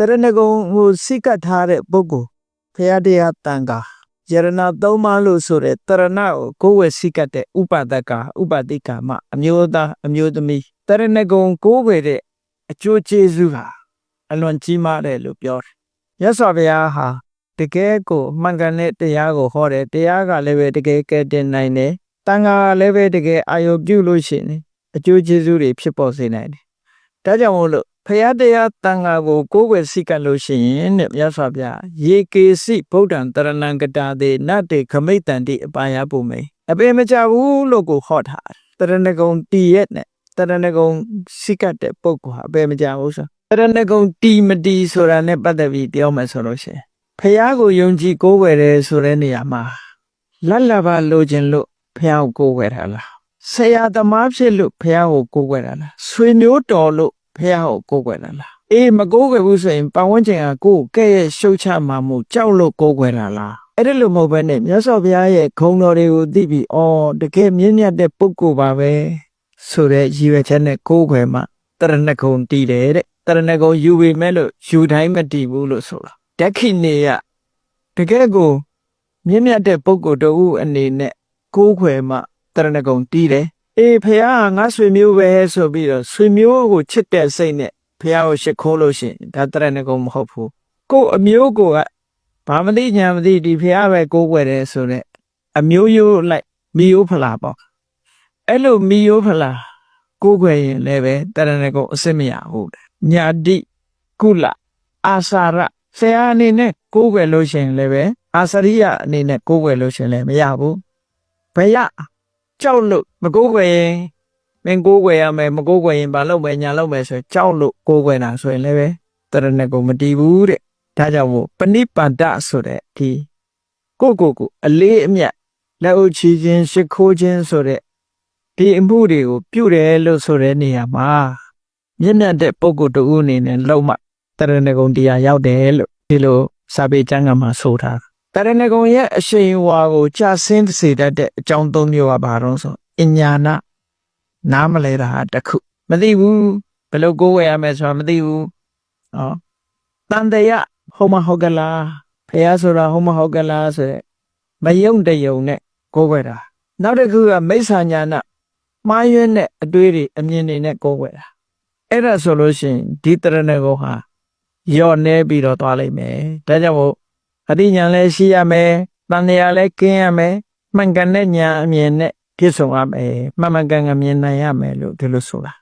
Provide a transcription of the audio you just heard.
တရဏဂုံဟိုစိတ်ကပ်ထားတဲ့ပုဂ္ဂိုလ်ဖရာတရားတန်ခါယရဏသုံးပါးလို့ဆိုတဲ့တရဏကိုကိုယ်ဝယ်စိတ်ကပ်တဲ့ဥပဒကဥပတိကာမအမျိုးသားအမျိုးသမီးတရဏဂုံကိုယ်ဝယ်တဲ့အကျိုးကျေးဇူးဟာအလွန်ကြီးမားတယ်လို့ပြောတယ်မြတ်စွာဘုရားဟာတကယ်ကိုမှန်ကန်တဲ့တရားကိုဟောတယ်တရားကလည်းပဲတကယ်ကဲတင်နိုင်တယ်တန်ခါကလည်းပဲတကယ်အာယုပြုလို့ရှိရင်အကျိုးကျေးဇူးတွေဖြစ်ပေါ်စေနိုင်တယ်ဒါကြောင့်မို့လို့ ဖရာတရားတန်ခါကိုကိုယ်ွယ်စိတ်ကပ်လို့ရှိရင်တဲ့မြတ်စွာဘုရားယေကေစိဗုဒ္ဓံတရဏံကတာတေနတ္တေခမိတ်တန်တိအပါယပုမေအပေမကြဘူးလို့ကိုဟောထားတယ်တရဏဂုံတီရဲ့နဲ့တရဏဂုံစိတ်ကပ်တဲ့ပုဂ္ဂိုလ်ဟာအပေမကြဘူးဆိုတရဏဂုံတီမတီဆိုတာနဲ့ပတ်သက်ပြီးပြောမယ်ဆိုလို့ရှိရင်ဖရာကိုယုံကြည်ကိုးကွယ်တယ်ဆိုတဲ့နေရာမှာလတ်လဘလိုချင်လို့ဖရာကိုကိုးကွယ်တာလားဆရာသမားဖြစ်လို့ဖရာကိုကိုးကွယ်တာလားဆွေမျိုးတော်လို့ ဖះကိုကိုးကွယ်တာလားအေးမကိုးကွယ်ဘူးဆိုရင်ပတ်ဝန်းကျင်ကကိုယ်ကဲ့ရဲ့ရှုတ်ချမှာမှုကြောက်လို့ကိုးကွယ်တာလားအဲ့ဒါလိုမဟုတ်ဘဲနဲ့မြတ်စွာဘုရားရဲ့ဂုဏ်တော်တွေကိုသိပြီးအော်တကယ်မြင့်မြတ်တဲ့ပုဂ္ဂိုလ်ပါပဲဆိုတဲ့ရည်ရွယ်ချက်နဲ့ကိုးကွယ်မှတရဏဂုံတည်တယ်တဲ့တရဏဂုံယူပေမဲ့လို့ယူတိုင်းမတည်ဘူးလို့ဆိုတာဓက္ခိနေယတကယ်ကိုမြင့်မြတ်တဲ့ပုဂ္ဂိုလ်တို့အနေနဲ့ကိုးကွယ်မှတရဏဂုံတည်တယ် အေးဖះကငါဆွေမျိုးပဲဆိုပြီးတော့ဆွေမျိုးကိုချစ်တဲ့စိတ်နဲ့ဖះကိုရှ िख ိုးလို့ရှိရင်ဒါတရဏဂုံမဟုတ်ဘူးကို့အမျိုးကိုကဘာမသိညာမသိဒီဖះပဲကိုးကွယ်တယ်ဆိုတော့အမျိုးရိုးလိုက်မီယိုးဖလာပေါ့အဲ့လိုမီယိုးဖလာကိုးကွယ်ရင်လည်းပဲတရဏဂုံအစစ်မရဘူးညာတိကုလအာစာရဆရာအနေနဲ့ကိုးကွယ်လို့ရှိရင်လည်းပဲအာစရိယအနေနဲ့ကိုးကွယ်လို့ရှိရင်လည်းမရဘူးဘယ်ရ ကြောက်လို့မကိုးကွယ်ရင်မင်းကိုးကွယ်ရမယ်မကိုးကွယ်ရင်ဘာလုပ်မယ်ညာလုပ်မယ်ဆိုရင်ကြောက်လို့ကိုးကွယ်တာဆိုရင်လည်းပဲတရဏဂုံမတည်ဘူးတဲ့ဒါကြောင့်မို့ပဏိပန္တဆိုတဲ့ဒီကိုယ့်ကိုယ်ကိုအလေးအမြတ်လက်အုပ်ချီခြင်းရှ िख ိုးခြင်းဆိုတဲ့ဒီအမှုတွေကိုပြုတယ်လို့ဆိုတဲ့နေရာမှာမျက်မြတ်တဲ့ပုဂ္ဂိုလ်တူအနေနဲ့လုံမှတရဏဂုံတရားရောက်တယ်လို့ဒီလိုစာပေကျမ်းကမှာဆိုထား တာတရဏဂုံရဲ့အရှိန်အဝါကိုကြာဆင်းစေတတ်တဲ့အကြောင်းသုံးမျိုးကဘာတော့ဆိုအညာနာနားမလဲတာတစ်ခုမသိဘူးဘယ်လိုကိုးဝယ်ရမယ်ဆိုတာမသိဘူးဟောတန်တရာဟောမဟုတ်ကလားဖះဆိုတာဟောမဟုတ်ကလားဆိုတဲ့မယုံတယုံနဲ့ကိုးဝယ်တာနောက်တစ်ခုကမိစ္ဆာညာနာမှားယွင်းတဲ့အတွေးတွေအမြင်တွေနဲ့ကိုးဝယ်တာအဲ့ဒါဆိုလို့ရှိရင်ဒီတရဏဂုံဟာယော့နေပြီးတော့သွားလိမ့်မယ်ဒါကြောင့်မို့ အတိညာလည်းရှိရမယ်။တန်တရားလည်းကင်းရမယ်။မှန်ကန်တဲ့ညာအမြင်နဲ့ပြည့်စုံရမယ်။မှန်မှန်ကန်ကန်မြင်နိုင်ရမယ်လို့ဒီလိုဆိုတာ